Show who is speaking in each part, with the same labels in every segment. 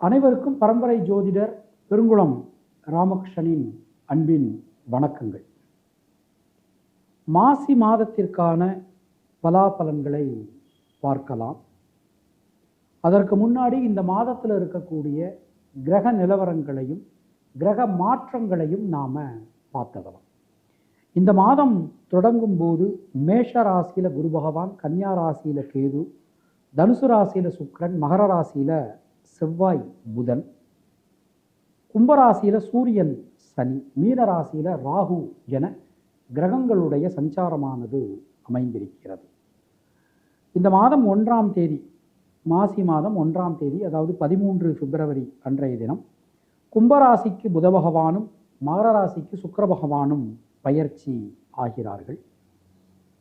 Speaker 1: அனைவருக்கும் பரம்பரை ஜோதிடர் பெருங்குளம் ராமகிருஷ்ணனின் அன்பின் வணக்கங்கள். மாசி மாதத்திற்கான பலாபலன்களை பார்க்கலாம். அதற்கு முன்னாடி இந்த மாதத்தில் இருக்கக்கூடிய கிரக நிலவரங்களையும் கிரக மாற்றங்களையும் நாம் பார்த்ததலாம் இந்த மாதம் தொடங்கும் போது மேஷ ராசியில் குரு பகவான் கன்னியா ராசியில் கேது தனுசு ராசியில் சுக்கிரன் மகர ராசியில் செவ்வாய் புதன். கும்பராசியில் சூரியன் சனி மீன ராசியில் ராகு என கிரகங்களுடைய சஞ்சாரமானது அமைந்திருக்கிறது. இந்த மாதம் ஒன்றாம் தேதி மாசி மாதம் ஒன்றாம் தேதி அதாவது பதிமூன்று பிப்ரவரி அன்றைய தினம் கும்பராசிக்கு புத பகவானும் மகர ராசிக்கு சுக்கர பகவானும் பயிற்சி ஆகிறார்கள்.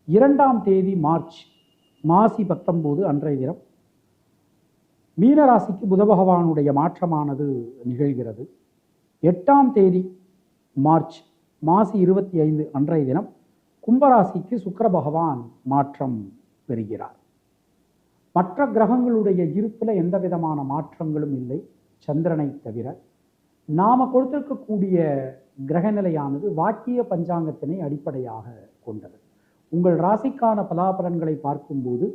Speaker 1: இரண்டாம் தேதி மார்ச் மாசி பத்தொம்போது அன்றைய தினம் மீனராசிக்கு புத பகவானுடைய மாற்றமானது நிகழ்கிறது. எட்டாம் தேதி மார்ச் மாசி இருபத்தி ஐந்து அன்றைய தினம் கும்பராசிக்கு சுக்கர பகவான் மாற்றம் பெறுகிறார். மற்ற கிரகங்களுடைய இருப்பில் எந்த விதமான மாற்றங்களும் இல்லை சந்திரனை தவிர. நாம் கொடுத்திருக்கக்கூடிய கிரகநிலையானது வாக்கிய பஞ்சாங்கத்தினை அடிப்படையாக கொண்டது. உங்கள் ராசிக்கான பலாபலன்களை பார்க்கும்போது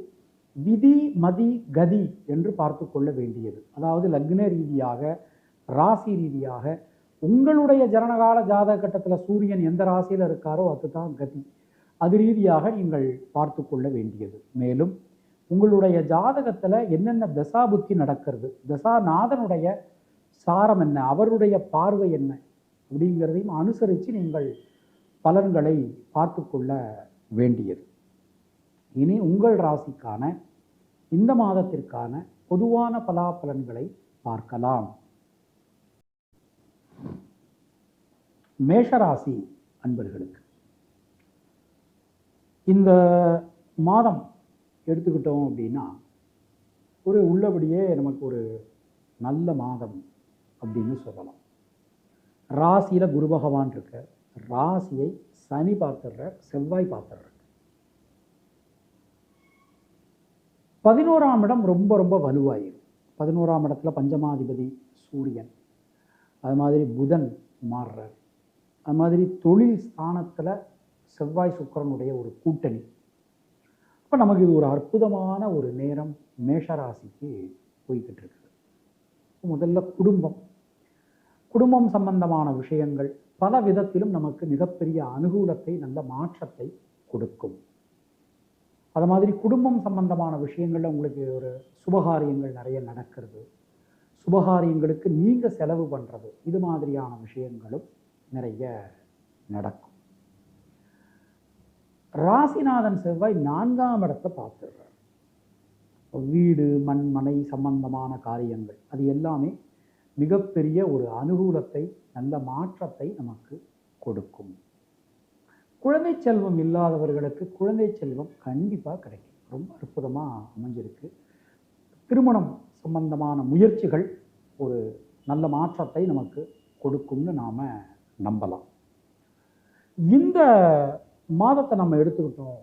Speaker 1: விதி மதி கதி என்று பார்த்து கொள்ள வேண்டியது. அதாவது லக்ன ரீதியாக ராசி ரீதியாக உங்களுடைய ஜனனகால ஜாதக கட்டத்தில் சூரியன் எந்த ராசியில் இருக்காரோ அதுதான் கதி. அது ரீதியாக நீங்கள் பார்த்து கொள்ள வேண்டியது. மேலும் உங்களுடைய ஜாதகத்தில் என்னென்ன தசா புத்தி நடக்கிறது தசாநாதனுடைய சாரம் என்ன அவருடைய பார்வை என்ன அப்படிங்கிறதையும் அனுசரித்து நீங்கள் பலன்களை பார்த்து கொள்ள வேண்டியது. இனி உங்கள் ராசிக்கான இந்த மாதத்திற்கான பொதுவான பலாபலன்களை பார்க்கலாம். மேஷராசி அன்பர்களுக்கு இந்த மாதம் எடுத்துக்கிட்டோம் அப்படின்னா ஒரு உள்ளபடியே நமக்கு ஒரு நல்ல மாதம் அப்படின்னு சொல்லலாம். ராசியில் குரு பகவான் இருக்க ராசியை சனி பார்த்துடுற செவ்வாய் பார்த்துடுற பதினோராம் இடம் ரொம்ப ரொம்ப வலுவாயிரும் பதினோராம் இடத்துல பஞ்சமாதிபதி சூரியன். அது மாதிரி புதன் மாறுறார். அது மாதிரி தொழில் ஸ்தானத்தில் செவ்வாய் சுக்கரனுடைய ஒரு கூட்டணி. இப்போ நமக்கு இது ஒரு அற்புதமான ஒரு நேரம் மேஷராசிக்கு போய்கிட்டு இருக்குது முதல்ல குடும்பம். குடும்பம் சம்பந்தமான விஷயங்கள் பல விதத்திலும் நமக்கு மிகப்பெரிய அனுகூலத்தை நல்ல மாற்றத்தை கொடுக்கும். அது மாதிரி குடும்பம் சம்பந்தமான விஷயங்களில் உங்களுக்கு ஒரு சுபகாரியங்கள் நிறைய நடக்கிறது. சுபகாரியங்களுக்கு நீங்கள் செலவு பண்ணுறது இது மாதிரியான விஷயங்களும் நிறைய நடக்கும். ராசிநாதன் செவ்வாய் நான்காம் இடத்தை பார்த்துடுறார். வீடு மண் மனை சம்பந்தமான காரியங்கள் அது எல்லாமே மிகப்பெரிய ஒரு அனுகூலத்தை நல்ல மாற்றத்தை நமக்கு கொடுக்கும். குழந்தை செல்வம் இல்லாதவர்களுக்கு குழந்தை செல்வம் கண்டிப்பாக கிடைக்கும். ரொம்ப அற்புதமாக அமைஞ்சிருக்கு. திருமணம் சம்பந்தமான முயற்சிகள் ஒரு நல்ல மாற்றத்தை நமக்கு கொடுக்கும்னு நாம் நம்பலாம். இந்த மாதத்தை நம்ம எடுத்துக்கிட்டோம்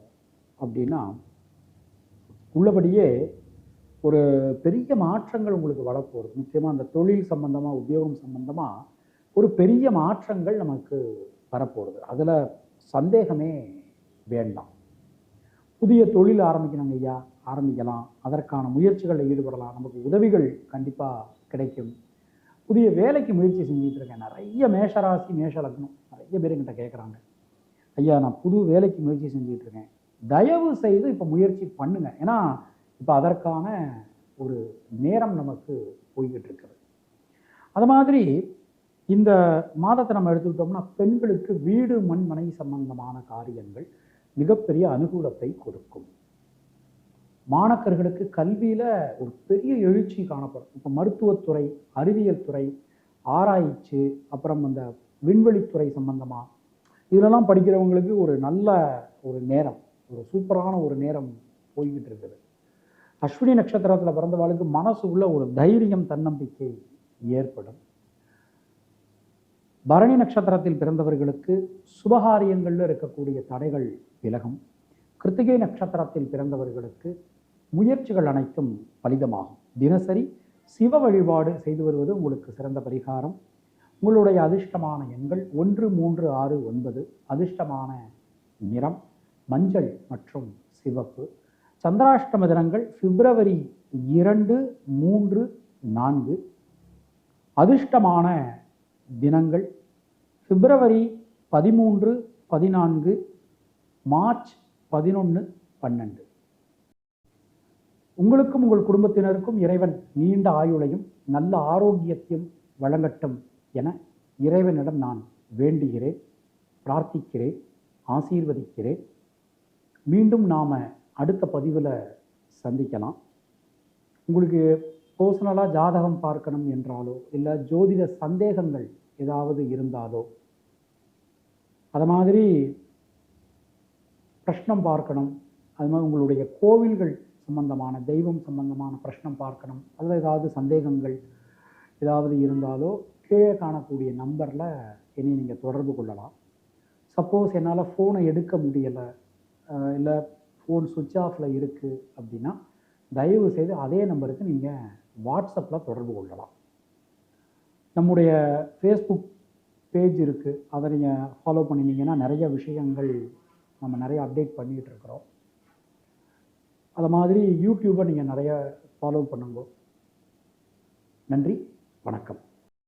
Speaker 1: அப்படின்னா உள்ளபடியே ஒரு பெரிய மாற்றங்கள் உங்களுக்கு வரப்போகுது. முக்கியமாக அந்த தொழில் சம்பந்தமாக உத்தியோகம் சம்பந்தமாக ஒரு பெரிய மாற்றங்கள் நமக்கு வரப்போகுது. அதில் சந்தேகமே வேண்டாம். புதிய தொழில் ஆரம்பிக்கணுங்க ஐயா. ஆரம்பிக்கலாம். அதற்கான முயற்சிகளில் ஈடுபடலாம். நமக்கு உதவிகள் கண்டிப்பாக கிடைக்கும். புதிய வேலைக்கு முயற்சி செஞ்சுட்டு இருக்கேன். நிறைய மேஷராசி மேஷ லக்னம். நிறைய பேர் என்கிட்ட கேட்குறாங்க ஐயா நான் புது வேலைக்கு முயற்சி செஞ்சுட்டு இருக்கேன். தயவு செய்து இப்போ முயற்சி பண்ணுங்க. ஏன்னா இப்போ அதற்கான ஒரு நேரம் நமக்கு போய்கிட்டு இருக்குது. அது மாதிரி இந்த மாதத்தை நம்ம எடுத்துக்கிட்டோம்னா பெண்களுக்கு வீடு மண் மனை சம்பந்தமான காரியங்கள் மிகப்பெரிய அனுகூலத்தை கொடுக்கும். மாணக்கர்களுக்கு கல்வியில் ஒரு பெரிய எழுச்சி காணப்படும். இப்போ மருத்துவத்துறை அறிவியல் துறை ஆராய்ச்சி அப்புறம் அந்த விண்வெளித்துறை சம்பந்தமாக இதிலெல்லாம் படிக்கிறவங்களுக்கு ஒரு நல்ல ஒரு நேரம் ஒரு சூப்பரான ஒரு நேரம் போய்கிட்டு இருக்குது. அஸ்வினி நட்சத்திரத்தில் பிறந்தவாளுக்கு மனசு உள்ள ஒரு தைரியம் தன்னம்பிக்கை ஏற்படும். பரணி நட்சத்திரத்தில் பிறந்தவர்களுக்கு சுபகாரியங்களில் இருக்கக்கூடிய தடைகள் விலகும். கிருத்திகை நட்சத்திரத்தில் பிறந்தவர்களுக்கு முயற்சிகள் அனைத்தும் பலிதமாகும். தினசரி சிவ வழிபாடு செய்து வருவது உங்களுக்கு சிறந்த பரிகாரம். உங்களுடைய அதிர்ஷ்டமான எண்கள் ஒன்று மூன்று ஆறு ஒன்பது. அதிர்ஷ்டமான நிறம் மஞ்சள் மற்றும் சிவப்பு. சந்திராஷ்டம தினங்கள் பிப்ரவரி இரண்டு மூன்று நான்கு. அதிர்ஷ்டமான தினங்கள். பிப்ரவரி பதிமூன்று பதினான்கு மார்ச் பதினொன்று பன்னெண்டு. உங்களுக்கும் உங்கள் குடும்பத்தினருக்கும் இறைவன் நீண்ட ஆயுளையும் நல்ல ஆரோக்கியத்தையும் வழங்கட்டும் என இறைவனிடம் நான் வேண்டுகிறேன் பிரார்த்திக்கிறேன் ஆசீர்வதிக்கிறேன். மீண்டும் நாம் அடுத்த பதிவில் சந்திக்கலாம். உங்களுக்கு பர்சனலாக ஜாதகம் பார்க்கணும் என்றாலோ இல்லை ஜோதிட சந்தேகங்கள் ஏதாவது இருந்தாலோ. அது மாதிரி பிரஷ்னம் பார்க்கணும். அது மாதிரி உங்களுடைய கோவில்கள் சம்பந்தமான தெய்வம் சம்பந்தமான பிரஷ்னம் பார்க்கணும். அதில் ஏதாவது சந்தேகங்கள் ஏதாவது இருந்தாலோ கீழே காணக்கூடிய நம்பரில் என்னை நீங்கள் தொடர்பு கொள்ளலாம். சப்போஸ் என்னால் ஃபோனை எடுக்க முடியலை இல்லை ஃபோன் சுவிட்ச் ஆஃபில் இருக்குது அப்படின்னா தயவு செய்து அதே நம்பருக்கு நீங்கள் வாட்ஸ்அப்பில் தொடர்பு கொள்ளலாம். நம்முடைய ஃபேஸ்புக் பேஜ் இருக்குது அதை நீங்கள் ஃபாலோ பண்ணினீங்கன்னா நிறைய விஷயங்கள் நம்ம நிறைய அப்டேட் பண்ணிகிட்டு இருக்கிறோம். அது மாதிரி யூடியூப்பை நீங்கள் நிறைய ஃபாலோ பண்ணுங்க. நன்றி வணக்கம்.